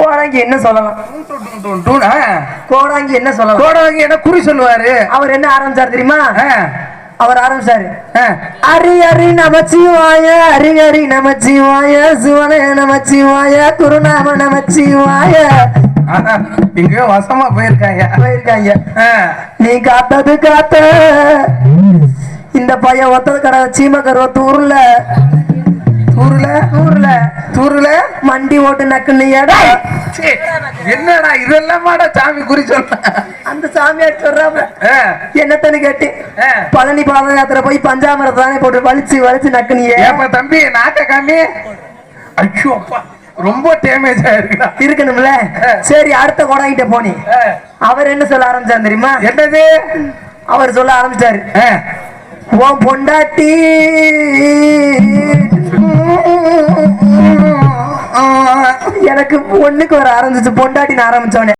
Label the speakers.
Speaker 1: கோடாங்கி என்ன சொல்லலாம். கோடாங்கி என்ன சொல்லலாம்?
Speaker 2: கோடவாங்கி என்ன குறி சொல்லுவாரு?
Speaker 1: அவர் என்ன ஆரம்பிச்சார் தெரியுமா? அவர் ஆரம்பிச்சாரு. ஹரி ஹரி நமச்சிவாய ஹரி ஹரி நமச்சிவாய சிவனே நமச்சிவாய குருநாம நமச்சிவாய.
Speaker 2: எங்கேயோ வசமா போயிருக்காங்க.
Speaker 1: போயிருக்காங்க. நீ காத்தது காத்த. இந்த பையன் ஒத்தது கடை சீமக்கர் ஊர்ல.
Speaker 2: தூருல
Speaker 1: ஊர்ல? மண்டி ஓட்டு நக்குன்னு ஏடா?
Speaker 2: சே, என்னடா இதெல்லாமாடா சாமி குறி சொல்ற?
Speaker 1: அந்த சாமியார் சொல்றாப்ல.
Speaker 2: ஆ,
Speaker 1: என்னத்தன்னு கேட்டு. பழனி பாத யாத்திரை போய் பஞ்சாமரத்தை தானே போட்டு வலிச்சு வலிச்சு நக்குனியே
Speaker 2: ஏப்பா தம்பி நாக்க காமி? ஐயோ அப்பா ரொம்ப டேமேஜ் ஆயிருக்குடா.
Speaker 1: இருக்கணும்ல? சரி அடுத்த கொடாங்கிட்ட போனி. அவர் என்ன சொல்ல ஆரம்பிச்சார் தெரியுமா?
Speaker 2: என்னது?
Speaker 1: அவர் சொல்ல ஆரம்பிச்சாரு. உன் பொண்டாட்டி எனக்கு பொண்ணுக்கு வர ஆரம்பிச்சு பொண்டாட்டின்னு ஆரம்பிச்சோன்னே